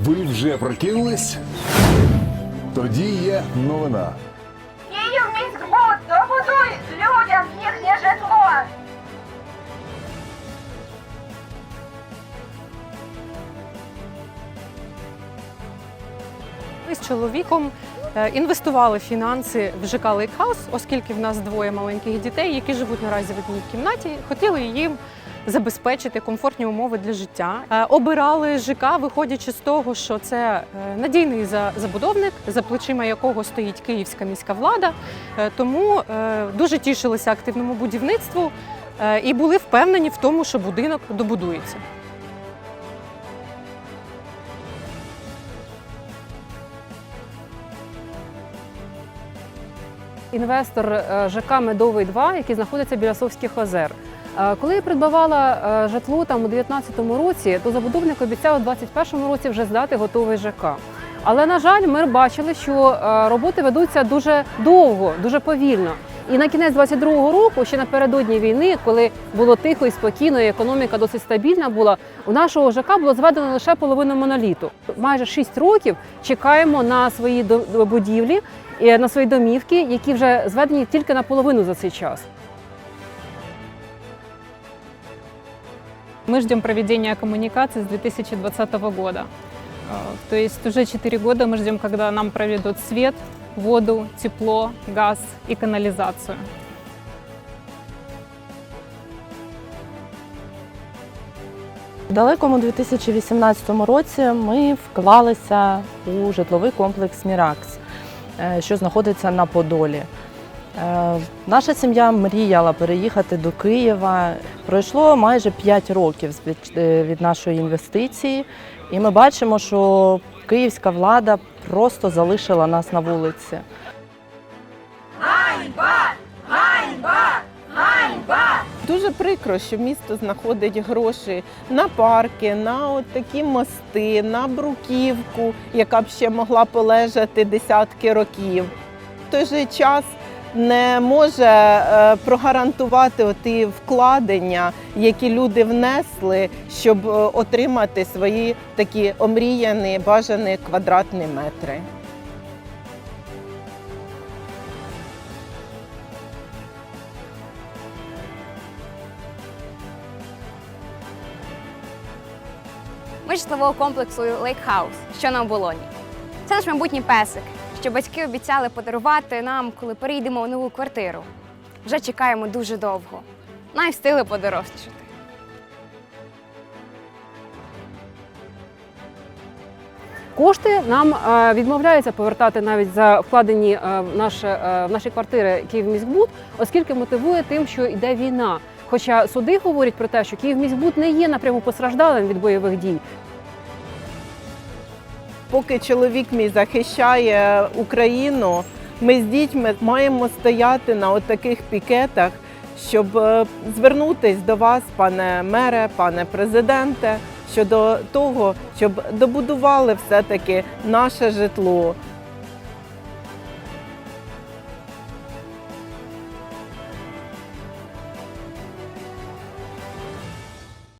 Ви вже прокинулись? Тоді є новина. Міськбуд, добудуй людям їхнє житло. Ми з чоловіком е, інвестували фінанси в ЖК Лейкхаус, оскільки в нас двоє маленьких дітей, які живуть наразі в одній кімнаті. Хотіли їм забезпечити комфортні умови для життя. Е, Обирали ЖК, виходячи з того, що це е, надійний за- забудовник, за плечима якого стоїть київська міська влада. Е, Тому дуже тішилися активному будівництву і були впевнені в тому, що будинок добудується. інвестор ЖК Медовий 2, який знаходиться біля Совських озер. Е, Коли я придбавала е, житло там у 2019 році, то забудовник обіцяв у 2021 році вже здати готовий ЖК. Але на жаль, ми бачили, що е, роботи ведуться дуже довго, дуже повільно. І на кінець 22-го року, ще напередодні війни, коли було тихо і спокійно, і економіка досить стабільна була, у нашого ЖК було зведено лише половину моноліту. Майже 6 років чекаємо на свої будівлі, на свої домівки, які вже зведені тільки наполовину за цей час. Мы ждем проведения коммуникаций с 2020 года. То есть уже 4 года мы ждем, когда нам проведут свет, воду, тепло, газ и канализацию. У далекому 2018 році ми вклалися у житловий комплекс Міракс, е, що знаходиться на Подолі. Е, Наша сім'я мріяла переїхати до Києва. Пройшло майже 5 років з від- е, нашої інвестиції, і ми бачимо, що київська влада просто залишила нас на вулиці. Дуже прикро, що місто знаходить гроші на парки, на от такі мости, на бруківку, яка б ще могла полежати десятки років. В той же час не може е, прогарантувати ті вкладення, які люди внесли, щоб е, отримати свої такі омріяні бажані квадратні метри. Ми житлового комплексу Лейкхаус, що на оболоні. Це наш майбутній песик, що батьки обіцяли подарувати нам, коли перейдемо в нову квартиру. Вже чекаємо дуже довго. Най встигли подорослішати. Кошти нам е, відмовляються повертати навіть за вкладені е, в наше, е, в наші квартири Київміськбуд, оскільки мотивує тим, що йде війна. Хоча суди говорять про те, що Київміськбуд не є напряму постраждалим від бойових дій. Поки чоловік мій захищає Україну, ми з дітьми маємо стояти на таких пікетах, щоб звернутися звернутись до вас, пане мере, пане президенте, щодо того, щоб добудували все-таки наше житло,